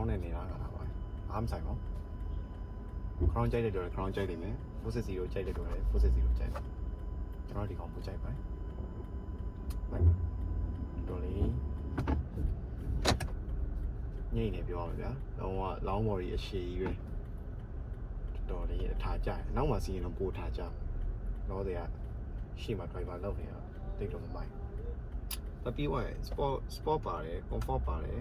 feeling ကတော့ crown နဲ့နေတာကပါအားမဆိုင်ပါဘူး crown ကြိုက်တဲ့တော်လည်း crown ကြိုက်နေမယ်460ကြိုက်တဲ့တော်လည်း460ကြိုက်တယ်ကျွန်တော်ဒီကောင်ပို့ကြိုက်ပါတယ်လိုက်တော်လေးညိနေပြောရမယ်ဗျာလောကလောင်းမော်ကြီးအရှိကြီးပဲတော်လေးအထားကြတယ်နောက်မှစီရင်တော့ပို့ထားကြတော့တဲ့ကရှေ့မှာ driver လောက်နေတာတိတ်တော့မမိုက်တပီးဝိုင် sport sport ပါတယ် comfort ပါတယ်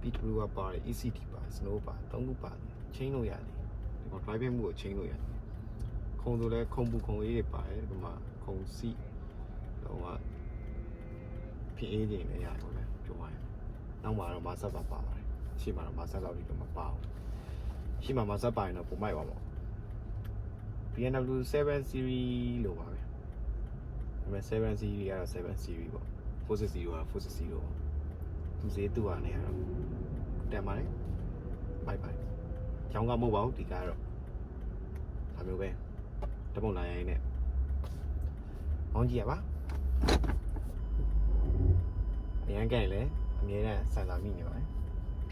P2 ကပါတယ် ECT ပါ snow ပါသုံးခုပါတယ်ချိန်လို့ရတယ်ဒီမှာ driving မှုကိုချိန်လို့ရတယ်ခုံဆိုလဲခုံပူခုံလေးတွေပါတယ်ဒီမှာခုံစီတော့ကဖြစ်အေးနေလည်းရတယ်ပေါ့ဗျာကြိုးပါရင်နောက်မှာတော့မဆက်ပါပါပါတယ်ရှေ့မှာတော့မဆက်လောက်ပြီးတော့မပါဘူးရှေ့မှာမဆက်ပါရင်တော့ပုံမိုက်ပါမှာ BMW 7 series လို့ပါပဲဒါပေမဲ့7 series ကတော့7 series ပေါ့460ကတော့460ပေါ့ သူဈေးသူ့အနေနဲ့ကတော့တက်ပါလေဘိုက်ဘိုက်ကျောင်းကမဟုတ်ပါဘူးဒီကားကတော့ဒါမျိုးပဲတပုံလာရိုင်းနဲ့မောင်းကြည့်ရပါအရန်ကန်လေအမြဲတမ်းဆန်စာမိနေပါတယ်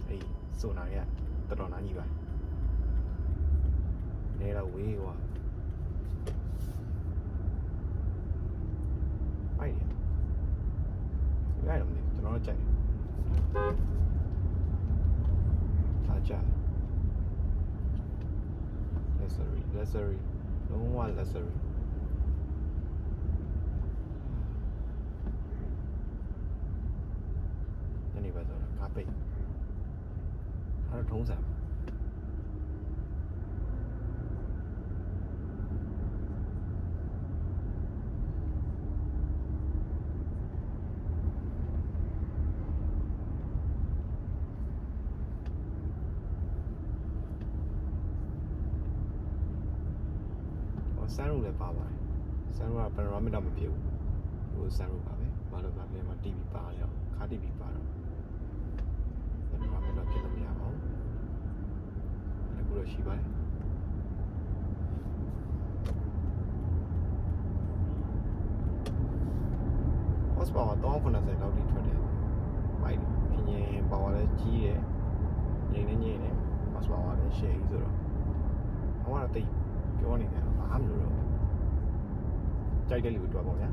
အေးဆိုနာရတော်တော်နာကြီးပါနေတော့ဝေးဟွာမိုက်တယ်ဒီလိုက်တော့မသိဘူးကျွန်တော်တို့ကြိုက် တယ်ထားကြ luxury luxury လုံးဝ luxury ညနေပဲ ဆိုတော့ကားပိတ်အဲ့တော့ထုံးစံပါဟိုဆန်ရူလည်းပါပါတယ်ဆန်ရူကပနိုရာမစ်တော့မဖြစ်ဘူးဟိုဆန်ရူပါပဲဘာလို့ပါလဲမှာ TV ပါရောခါ TV ပါတော့ပနိုရာမစ်တော့ဖြစ်လို့မရပါဘူးအဲ့ဒါကိုတော့ရှိပါတယ်ဟော့စပါဝါ390လောက်ထိထွက်တယ်မိုက်တယ်ပြင်းရင်ပါဝါလည်းကြီးတယ်ငိမ့်နေငိမ့်နေဟော့စပါဝါလည်းရှယ်ကြီးဆိုတော့ဟောကတော့တိတ် ပြောနေတယ်ဘာမှမလို့တော့ကြိုက်တဲ့လူတွေတော့ပေါ့ဗျာ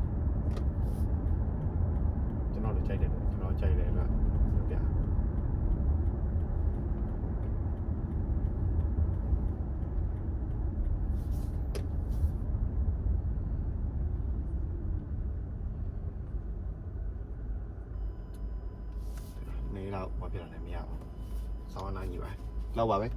ကျွန်တော်လည်းကြိုက်တယ်ကျွန်တော်ကြိုက်တယ်အတွက်ပြောပြနေတော့ဘာဖြစ်တာလဲမရပါဘူးဆောင်းနိုင်ကြီးပါလောက်ပါပဲ